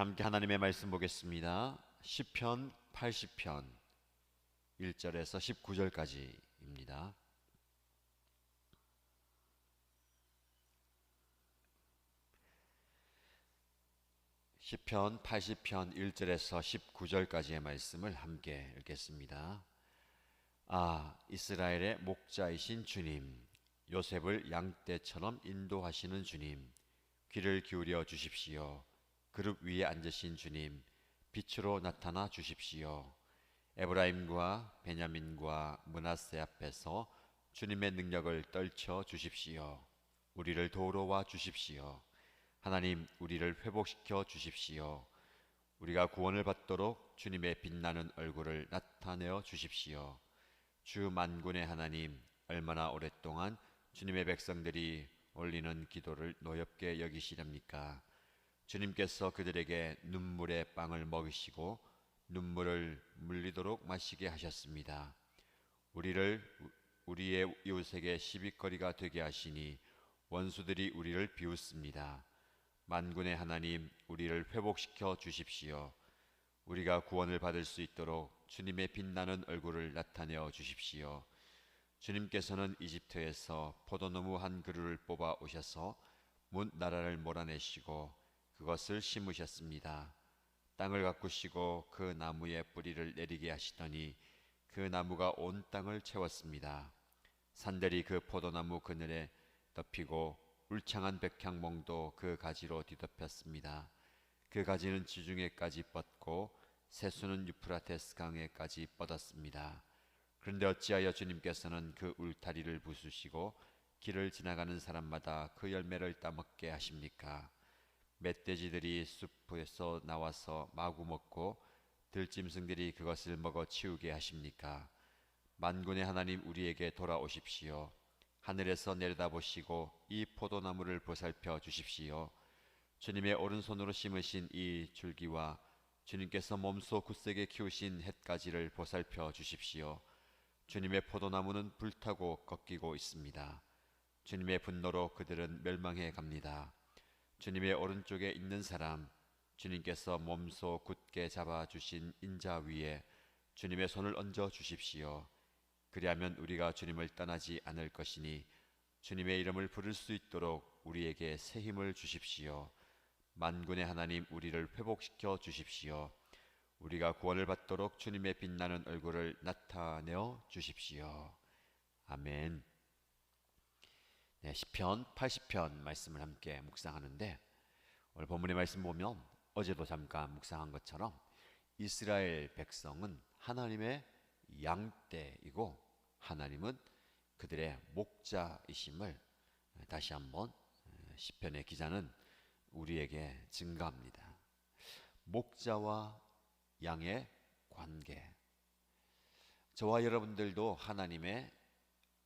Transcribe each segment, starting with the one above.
함께 하나님의 말씀 보겠습니다. 시편 80편 1절에서 19절까지입니다. 시편 80편 1절에서 19절까지의 말씀을 함께 읽겠습니다. 아, 이스라엘의 목자이신 주님, 요셉을 양떼처럼 인도하시는 주님, 귀를 기울여 주십시오. 그룹 위에 앉으신 주님, 빛으로 나타나 주십시오. 에브라임과 베냐민과 문하세 앞에서 주님의 능력을 떨쳐 주십시오. 우리를 도우러 와 주십시오. 하나님, 우리를 회복시켜 주십시오. 우리가 구원을 받도록 주님의 빛나는 얼굴을 나타내어 주십시오. 주 만군의 하나님, 얼마나 오랫동안 주님의 백성들이 올리는 기도를 노엽게 여기시렵니까? 주님께서 그들에게 눈물의 빵을 먹이시고 눈물을 물리도록 마시게 하셨습니다. 우리를 우리의 이웃에게 시비거리가 되게 하시니 원수들이 우리를 비웃습니다. 만군의 하나님, 우리를 회복시켜 주십시오. 우리가 구원을 받을 수 있도록 주님의 빛나는 얼굴을 나타내어 주십시오. 주님께서는 이집트에서 포도나무 한 그루를 뽑아 오셔서 문 나라를 몰아내시고 그것을 심으셨습니다. 땅을 가꾸시고 그 나무의 뿌리를 내리게 하시더니 그 나무가 온 땅을 채웠습니다. 산들이 그 포도나무 그늘에 덮이고 울창한 백향몽도 그 가지로 뒤덮였습니다. 그 가지는 지중해까지 뻗고 새수는 유프라테스 강에까지 뻗었습니다. 그런데 어찌하여 주님께서는 그 울타리를 부수시고 길을 지나가는 사람마다 그 열매를 따먹게 하십니까? 멧돼지들이 숲에서 나와서 마구 먹고 들짐승들이 그것을 먹어 치우게 하십니까? 만군의 하나님 우리에게 돌아오십시오. 하늘에서 내려다보시고 이 포도나무를 보살펴 주십시오. 주님의 오른손으로 심으신 이 줄기와 주님께서 몸소 굳세게 키우신 햇가지를 보살펴 주십시오. 주님의 포도나무는 불타고 꺾이고 있습니다. 주님의 분노로 그들은 멸망해 갑니다. 주님의 오른쪽에 있는 사람, 주님께서 몸소 굳게 잡아 주신 인자 위에 주님의 손을 얹어 주십시오. 그리하면 우리가 주님을 떠나지 않을 것이니 주님의 이름을 부를 수 있도록 우리에게 새 힘을 주십시오. 만군의 하나님 우리를 회복시켜 주십시오. 우리가 구원을 받도록 주님의 빛나는 얼굴을 나타내어 주십시오. 아멘. 네, 시편 80편 말씀을 함께 묵상하는데 오늘 본문의 말씀 보면 어제도 잠깐 묵상한 것처럼 이스라엘 백성은 하나님의 양떼이고 하나님은 그들의 목자이심을 다시 한번 시편의 기자는 우리에게 증가합니다. 목자와 양의 관계. 저와 여러분들도 하나님의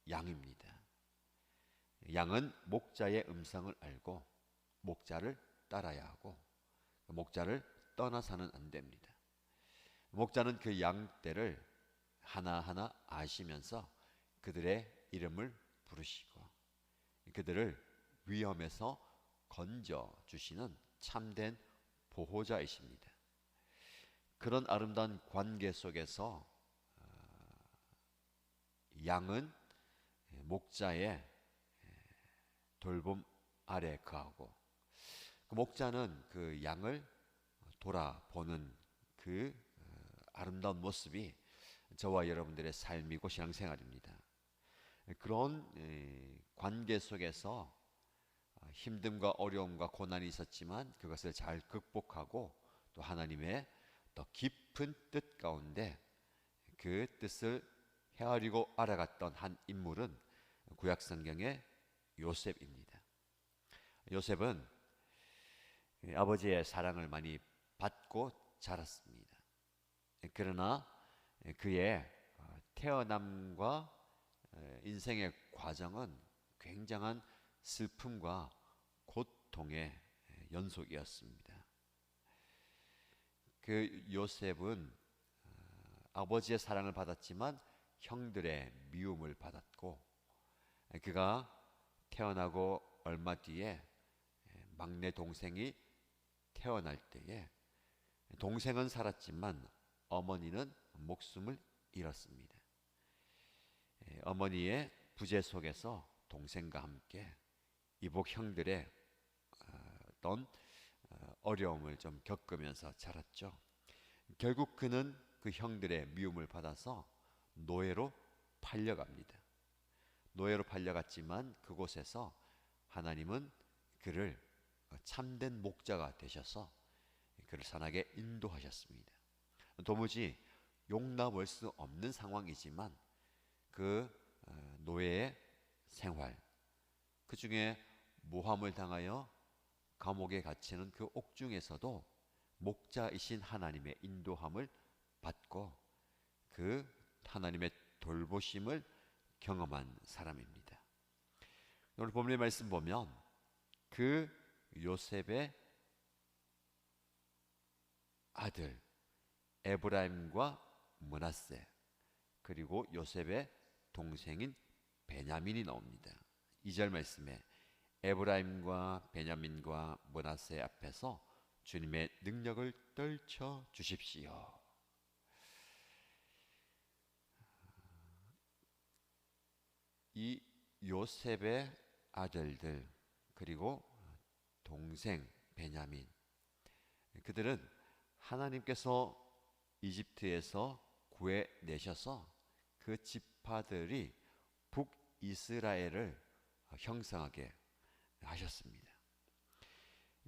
양입니다. 양은 목자의 음성을 알고 목자를 따라야 하고 목자를 떠나서는 안 됩니다. 목자는 그 양떼를 하나하나 아시면서 그들의 이름을 부르시고 그들을 위험에서 건져 주시는 참된 보호자이십니다. 그런 아름다운 관계 속에서 양은 목자의 돌봄 아래 거하고 그 목자는 그 양을 돌아보는 그 아름다운 모습이 저와 여러분들의 삶이고 신앙생활입니다. 그런 관계 속에서 힘듦과 어려움과 고난이 있었지만 그것을 잘 극복하고 또 하나님의 더 깊은 뜻 가운데 그 뜻을 헤아리고 알아갔던 한 인물은 구약 성경의 요셉입니다. 요셉은 아버지의 사랑을 많이 받고 자랐습니다. 그러나 그의 태어남과 인생의 과정은 굉장한 슬픔과 고통의 연속이었습니다. 그 요셉은 아버지의 사랑을 받았지만 형들의 미움을 받았고 그가 태어나고 얼마 뒤에 막내 동생이 태어날 때에 동생은 살았지만 어머니는 목숨을 잃었습니다. 예, 어머니의 부재 속에서 동생과 함께 이복 형들의 어, 어떤 어, 어려움을 좀 겪으면서 자랐죠. 결국 그는 그 형들의 미움을 받아서 노예로 팔려갑니다. 노예로 팔려갔지만 그곳에서 하나님은 그를 참된 목자가 되셔서 그를 선하게 인도하셨습니다. 도무지 용납할 수 없는 상황이지만 그 어, 노예의 생활, 그 중에 모함을 당하여 감옥에 갇히는 그 옥중에서도 목자이신 하나님의 인도함을 받고 그 하나님의 돌보심을 경험한 사람입니다. 오늘 본문의 말씀 보면 그 요셉의 아들 에브라임과 문하세 그리고 요셉의 동생인 베냐민이 나옵니다. 2절 말씀에 에브라임과 베냐민과 문하세 앞에서 주님의 능력을 떨쳐 주십시오. 이 요셉의 아들들 그리고 동생 베냐민 그들은 하나님께서 이집트에서 구해내셔서 그 지파들이 북이스라엘을 형성하게 하셨습니다.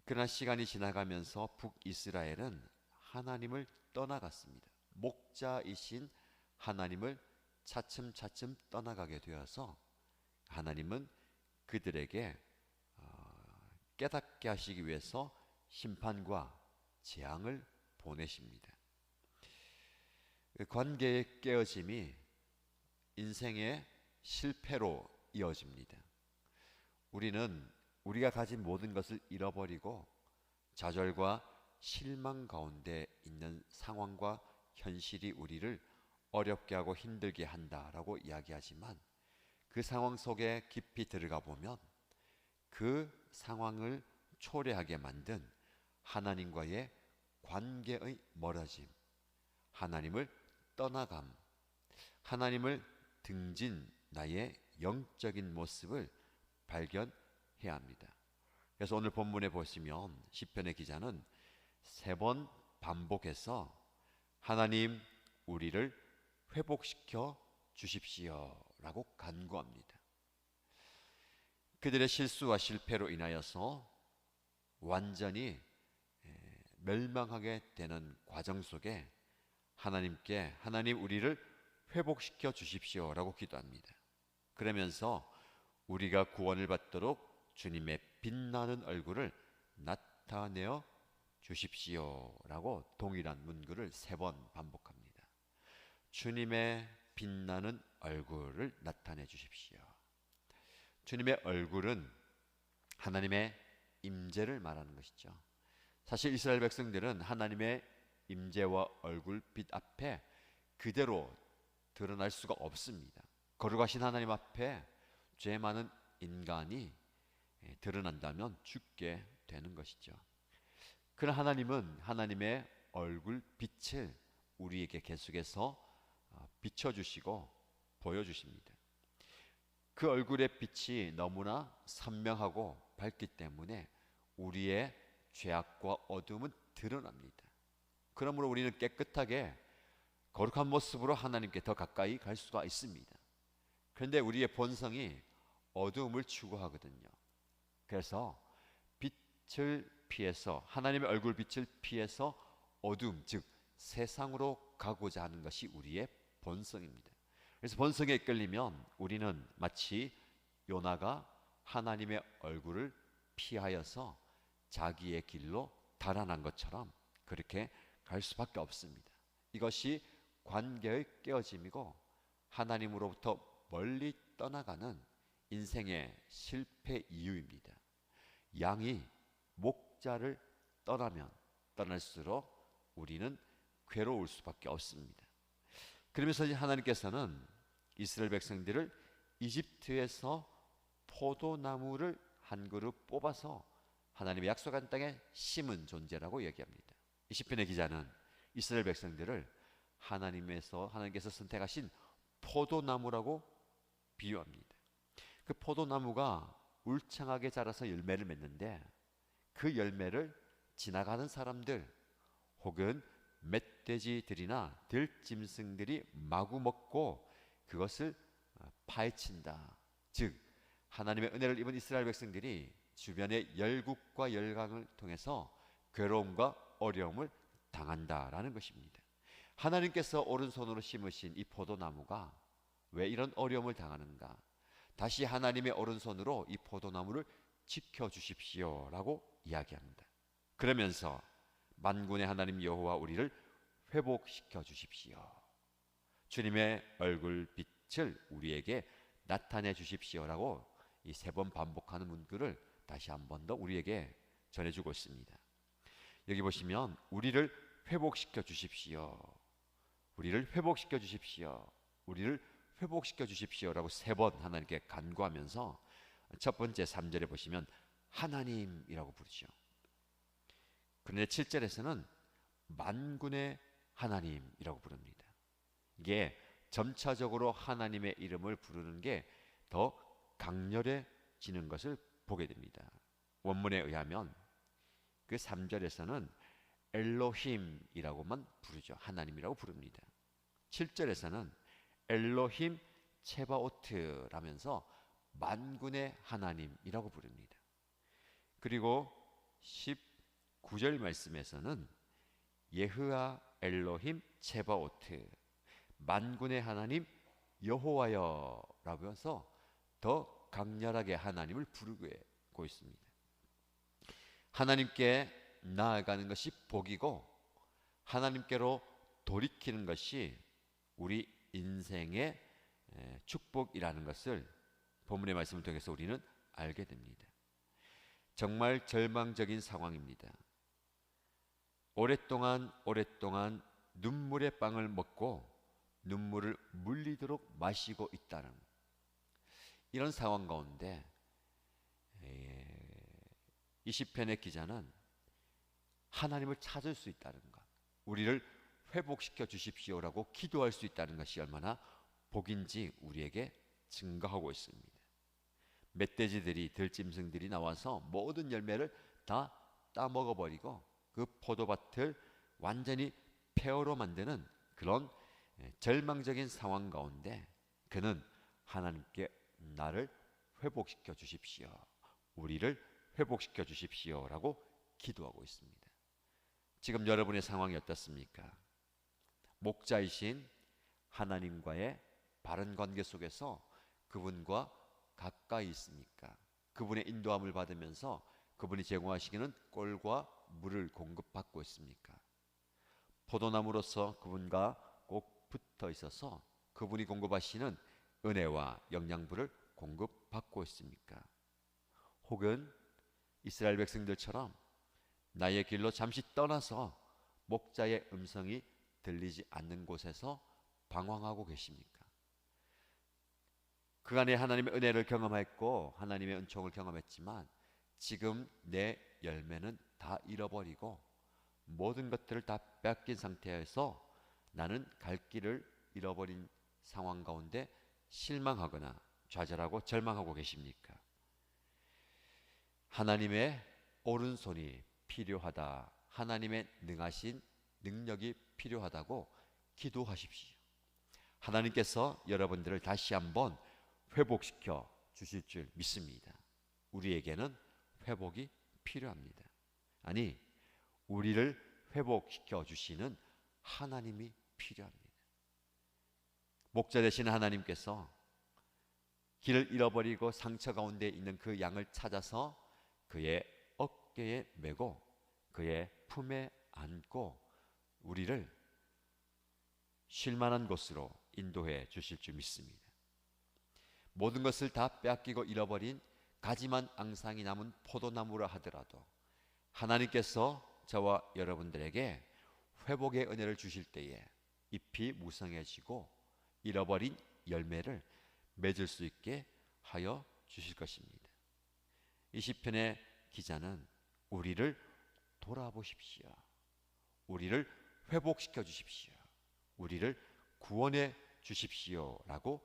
그러나 시간이 지나가면서 북이스라엘은 하나님을 떠나갔습니다. 목자이신 하나님을 차츰차츰 떠나가게 되어서 하나님은 그들에게 어, 깨닫게 하시기 위해서 심판과 재앙을 보내십니다. 그 관계의 깨어짐이 인생의 실패로 이어집니다. 우리는 우리가 가진 모든 것을 잃어버리고 좌절과 실망 가운데 있는 상황과 현실이 우리를 어렵게 하고 힘들게 한다라고 이야기하지만 그 상황 속에 깊이 들어가 보면 그 상황을 초래하게 만든 하나님과의 관계의 멀어짐, 하나님을 떠나감, 하나님을 등진 나의 영적인 모습을 발견해야 합니다. 그래서 오늘 본문에 보시면 시편의 기자는 세 번 반복해서 하나님 우리를 회복시켜 주십시오라고 간구합니다. 그들의 실수와 실패로 인하여서 완전히 멸망하게 되는 과정 속에 하나님께 하나님 우리를 회복시켜 주십시오라고 기도합니다. 그러면서 우리가 구원을 받도록 주님의 빛나는 얼굴을 나타내어 주십시오라고 동일한 문구를 세 번 반복합니다. 주님의 빛나는 얼굴을 나타내 주십시오. 주님의 얼굴은 하나님의 임재를 말하는 것이죠. 사실 이스라엘 백성들은 하나님의 임재와 얼굴빛 앞에 그대로 드러날 수가 없습니다. 거룩하신 하나님 앞에 죄 많은 인간이 예, 드러난다면 죽게 되는 것이죠. 그러나 하나님은 하나님의 얼굴 빛을 우리에게 계속해서 어, 비춰주시고 보여주십니다. 그 얼굴의 빛이 너무나 선명하고 밝기 때문에 우리의 죄악과 어둠은 드러납니다. 그러므로 우리는 깨끗하게 거룩한 모습으로 하나님께 더 가까이 갈 수가 있습니다. 그런데 우리의 본성이 어두움을 추구하거든요. 그래서 빛을 피해서 하나님의 얼굴 빛을 피해서 어둠 즉 세상으로 가고자 하는 것이 우리의 본성입니다. 그래서 본성에 끌리면 우리는 마치 요나가 하나님의 얼굴을 피하여서 자기의 길로 달아난 것처럼 그렇게 갈 수밖에 없습니다. 이것이 관계의 깨어짐이고 하나님으로부터 멀리 떠나가는 인생의 실패 이유입니다. 양이 목자를 떠나면 떠날수록 우리는 괴로울 수밖에 없습니다. 그러면서 하나님께서는 이스라엘 백성들을 이집트에서 포도나무를 한 그루 뽑아서 하나님의 약속한 땅에 심은 존재라고 얘기합니다. 이 시편의 기자는 이스라엘 백성들을 하나님에서 하나님께서 선택하신 포도나무라고 비유합니다. 그 포도나무가 울창하게 자라서 열매를 맺는데 그 열매를 지나가는 사람들 혹은 멧돼지들이나 들짐승들이 마구 먹고 그것을 파헤친다. 즉 하나님의 은혜를 입은 이스라엘 백성들이 주변의 열국과 열강을 통해서 괴로움과 어려움을 당한다라는 것입니다. 하나님께서 오른손으로 심으신 이 포도나무가 왜 이런 어려움을 당하는가? 다시 하나님의 오른손으로 이 포도나무를 지켜 주십시오라고 이야기합니다. 그러면서 만군의 하나님 여호와 우리를 회복시켜 주십시오. 주님의 얼굴 빛을 우리에게 나타내 주십시오라고 이 세 번 반복하는 문구를 다시 한 번 더 우리에게 전해주고 있습니다. 여기 보시면 우리를 회복시켜 주십시오. 우리를 회복시켜 주십시오. 우리를 회복시켜 주십시오라고 세 번 하나님께 간구하면서 첫 번째 3절에 보시면 하나님이라고 부르죠. 그런데 7절에서는 만군의 하나님이라고 부릅니다. 이게 점차적으로 하나님의 이름을 부르는 게 더 강렬해지는 것을 보게 됩니다. 원문에 의하면 그 3절에서는 엘로힘이라고만 부르죠. 하나님이라고 부릅니다. 7절에서는 엘로힘 체바오트라면서 만군의 하나님이라고 부릅니다. 그리고 19절 말씀에서는 예흐아 엘로힘 체바오트 만군의 하나님 여호와여라고 해서 더 강렬하게 하나님을 부르고 있습니다. 하나님께 나아가는 것이 복이고 하나님께로 돌이키는 것이 우리 인생의 축복이라는 것을 본문의 말씀을 통해서 우리는 알게 됩니다. 정말 절망적인 상황입니다. 오랫동안 오랫동안 눈물의 빵을 먹고 눈물을 물리도록 마시고 있다는 이런 상황 가운데 이 시편의 기자는 하나님을 찾을 수 있다는 것, 우리를 회복시켜 주십시오라고 기도할 수 있다는 것이 얼마나 복인지 우리에게 증거하고 있습니다. 멧돼지들이 들짐승들이 나와서 모든 열매를 다 따먹어 버리고 그 포도밭을 완전히 폐허로 만드는 그런 예, 절망적인 상황 가운데 그는 하나님께 나를 회복시켜 주십시오. 우리를 회복시켜 주십시오라고 기도하고 있습니다. 지금 여러분의 상황이 어떻습니까? 목자이신 하나님과의 바른 관계 속에서 그분과 가까이 있습니까? 그분의 인도함을 받으면서 그분이 제공하시기는 꼴과 물을 공급받고 있습니까? 포도나무로서 그분과 꼭 붙어 있어서 그분이 공급하시는 은혜와 영양분을 공급받고 있습니까? 혹은 이스라엘 백성들처럼 나의 길로 잠시 떠나서 목자의 음성이 들리지 않는 곳에서 방황하고 계십니까? 그간에 하나님의 은혜를 경험했고 하나님의 은총을 경험했지만 지금 내 열매는 다 잃어버리고 모든 것들을 다 뺏긴 상태에서 나는 갈 길을 잃어버린 상황 가운데 실망하거나 좌절하고 절망하고 계십니까? 하나님의 오른손이 필요하다. 하나님의 능하신 능력이 필요하다고 기도하십시오. 하나님께서 여러분들을 다시 한번 회복시켜 주실 줄 믿습니다. 우리에게는 회복이 필요합니다. 아니, 우리를 회복시켜 주시는 하나님이 필요합니다. 목자 되신 하나님께서 길을 잃어버리고 상처 가운데 있는 그 양을 찾아서 그의 어깨에 메고 그의 품에 안고 우리를 쉴만한 곳으로 인도해 주실 줄 믿습니다. 모든 것을 다 빼앗기고 잃어버린 가지만 앙상이 남은 포도나무라 하더라도 하나님께서 저와 여러분들에게 회복의 은혜를 주실 때에 잎이 무성해지고 잃어버린 열매를 맺을 수 있게 하여 주실 것입니다. 이 시편의 기자는 우리를 돌아보십시오. 우리를 회복시켜 주십시오. 우리를 구원해 주십시오라고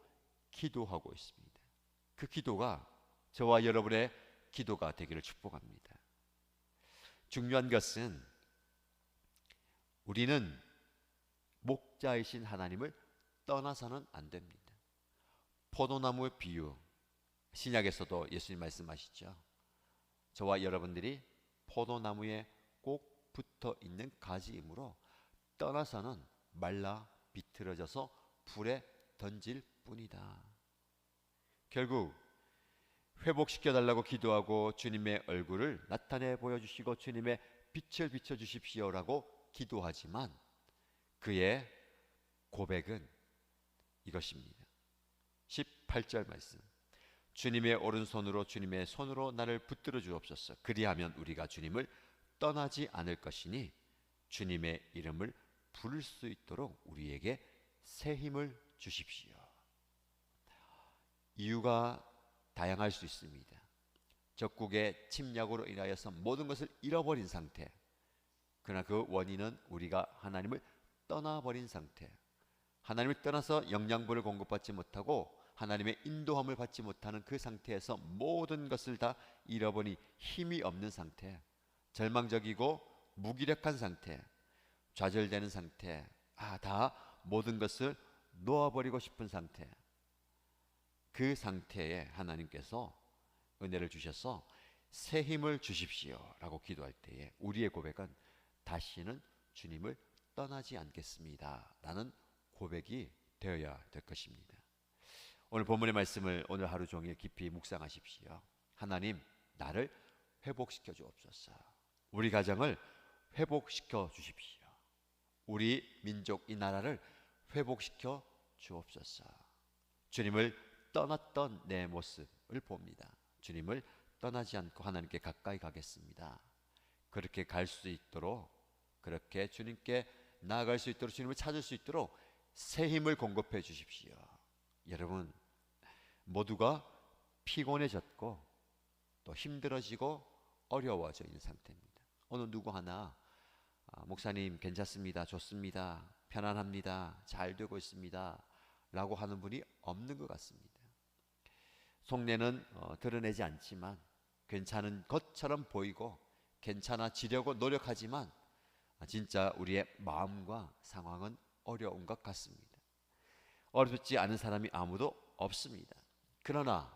기도하고 있습니다. 그 기도가 저와 여러분의 기도가 되기를 축복합니다. 중요한 것은 우리는 목자이신 하나님을 떠나서는 안 됩니다. 포도나무의 비유 신약에서도 예수님 말씀하시죠. 저와 여러분들이 포도나무에 꼭 붙어 있는 가지이므로 떠나서는 말라 비틀어져서 불에 던질 뿐이다. 결국 회복시켜 달라고 기도하고 주님의 얼굴을 나타내 보여주시고 주님의 빛을 비춰 주십시오라고 기도하지만 그의 고백은 이것입니다. 18절 말씀. 주님의 오른손으로 주님의 손으로 나를 붙들어 주옵소서. 그리하면 우리가 주님을 떠나지 않을 것이니 주님의 이름을 부를 수 있도록 우리에게 새 힘을 주십시오. 이유가 다양할 수 있습니다. 적국의 침략으로 인하여서 모든 것을 잃어버린 상태. 그러나 그 원인은 우리가 하나님을 떠나버린 상태. 하나님을 떠나서 영양분을 공급받지 못하고 하나님의 인도함을 받지 못하는 그 상태에서 모든 것을 다 잃어버리 힘이 없는 상태, 절망적이고 무기력한 상태, 좌절되는 상태, 아, 다 모든 것을 놓아버리고 싶은 상태. 그 상태에 하나님께서 은혜를 주셔서 새 힘을 주십시오라고 기도할 때에 우리의 고백은 다시는 주님을 떠나지 않겠습니다라는 고백이 되어야 될 것입니다. 오늘 본문의 말씀을 오늘 하루 종일 깊이 묵상하십시오. 하나님, 나를 회복시켜 주옵소서. 우리 가정을 회복시켜 주십시오. 우리 민족 이 나라를 회복시켜 주옵소서. 주님을 떠났던 내 모습을 봅니다. 주님을 떠나지 않고 하나님께 가까이 가겠습니다. 그렇게 갈 수 있도록 그렇게 주님께 나아갈 수 있도록 주님을 찾을 수 있도록 새 힘을 공급해 주십시오. 여러분 모두가 피곤해졌고 또 힘들어지고 어려워져 있는 상태입니다. 오늘 누구 하나 아, 목사님 괜찮습니다. 좋습니다. 편안합니다. 잘 되고 있습니다. 라고 하는 분이 없는 것 같습니다. 속내는 어, 드러내지 않지만 괜찮은 것처럼 보이고 괜찮아지려고 노력하지만 진짜 우리의 마음과 상황은 어려운 것 같습니다. 어렵지 않은 사람이 아무도 없습니다. 그러나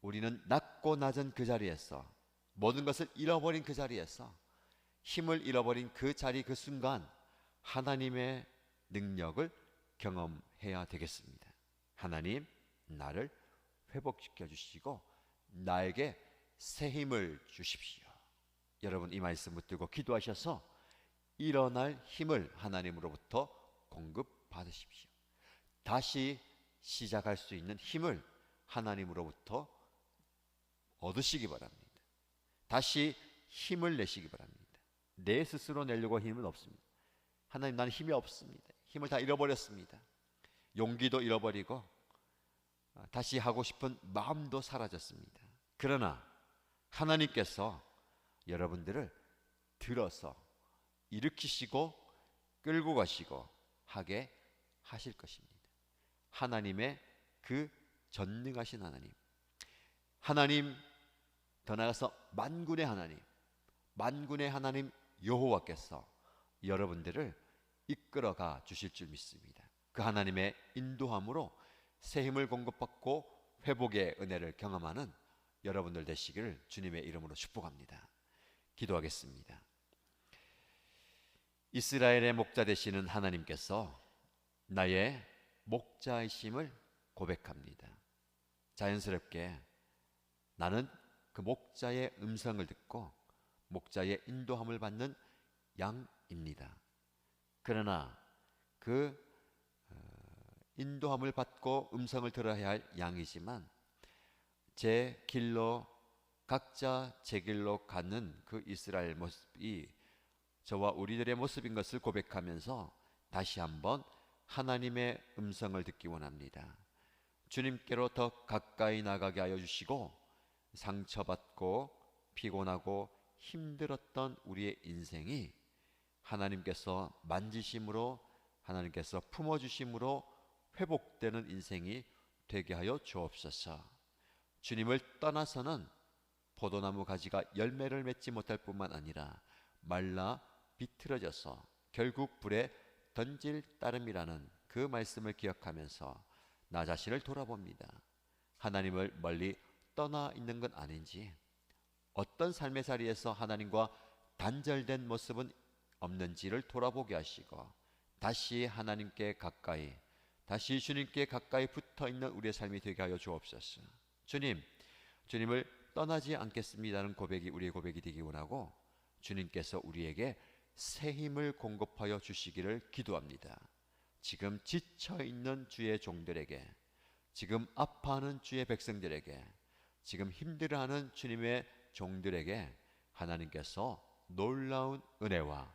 우리는 낮고 낮은 그 자리에서 모든 것을 잃어버린 그 자리에서 힘을 잃어버린 그 자리 그 순간 하나님의 능력을 경험해야 되겠습니다. 하나님, 나를 회복시켜 주시고 나에게 새 힘을 주십시오. 여러분 이 말씀 붙들고 기도하셔서 일어날 힘을 하나님으로부터 공급받으십시오. 다시 시작할 수 있는 힘을 하나님으로부터 얻으시기 바랍니다. 다시 힘을 내시기 바랍니다. 내 스스로 내려고 힘은 없습니다. 하나님 나는 힘이 없습니다. 힘을 다 잃어버렸습니다. 용기도 잃어버리고 아, 다시 하고 싶은 마음도 사라졌습니다. 그러나 하나님께서 여러분들을 들어서 일으키시고 끌고 가시고 하게 하실 것입니다. 하나님의 그 전능하신 하나님. 하나님 더 나아가서 만군의 하나님. 만군의 하나님 여호와께서 여러분들을 이끌어가 주실 줄 믿습니다. 그 하나님의 인도함으로 새 힘을 공급받고 회복의 은혜를 경험하는 여러분들 되시기를 주님의 이름으로 축복합니다. 기도하겠습니다. 이스라엘의 목자 되시는 하나님께서 나의 목자이심을 고백합니다. 자연스럽게 나는 그 목자의 음성을 듣고 목자의 인도함을 받는 양입니다. 그러나 그 어, 인도함을 받고 음성을 들어야 할 양이지만 제 길로 각자 제 길로 가는 그 이스라엘 모습이 저와 우리들의 모습인 것을 고백하면서 다시 한번 하나님의 음성을 듣기 원합니다. 주님께로 더 가까이 나가게 하여 주시고 상처받고 피곤하고 힘들었던 우리의 인생이 하나님께서 만지심으로 하나님께서 품어주심으로 회복되는 인생이 되게 하여 주옵소서. 주님을 떠나서는 포도나무 가지가 열매를 맺지 못할 뿐만 아니라 말라 비틀어져서 결국 불에 던질 따름이라는 그 말씀을 기억하면서 나 자신을 돌아봅니다. 하나님을 멀리 떠나 있는 건 아닌지 어떤 삶의 자리에서 하나님과 단절된 모습은 없는지를 돌아보게 하시고 다시 하나님께 가까이 다시 주님께 가까이 붙어 있는 우리의 삶이 되게 하여 주옵소서. 주님, 주님을 떠나지 않겠습니다는 고백이 우리의 고백이 되기 원하고 주님께서 우리에게 새 힘을 공급하여 주시기를 기도합니다. 지금 지쳐 있는 주의 종들에게 지금 아파하는 주의 백성들에게 지금 힘들어하는 주님의 종들에게 하나님께서 놀라운 은혜와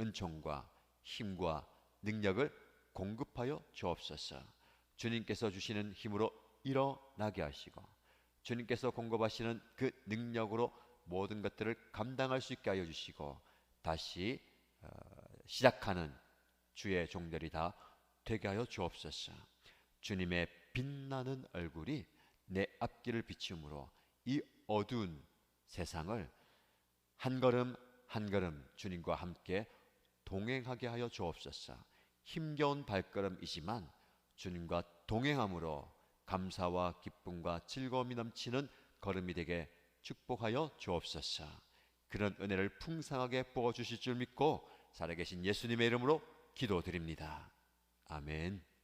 은총과 힘과 능력을 공급하여 주옵소서. 주님께서 주시는 힘으로 일어나게 하시고 주님께서 공급하시는 그 능력으로 모든 것들을 감당할 수 있게 하여 주시고 다시 어, 시작하는 주의 종들이 다 되게 하여 주옵소서. 주님의 빛나는 얼굴이 내 앞길을 비추므로 이 어두운 세상을 한 걸음 한 걸음 주님과 함께 동행하게 하여 주옵소서. 힘겨운 발걸음이지만 주님과 동행함으로 감사와 기쁨과 즐거움이 넘치는 걸음이 되게 축복하여 주옵소서. 그런 은혜를 풍성하게 부어 주실 줄 믿고 살아계신 예수님의 이름으로 기도드립니다. 아멘.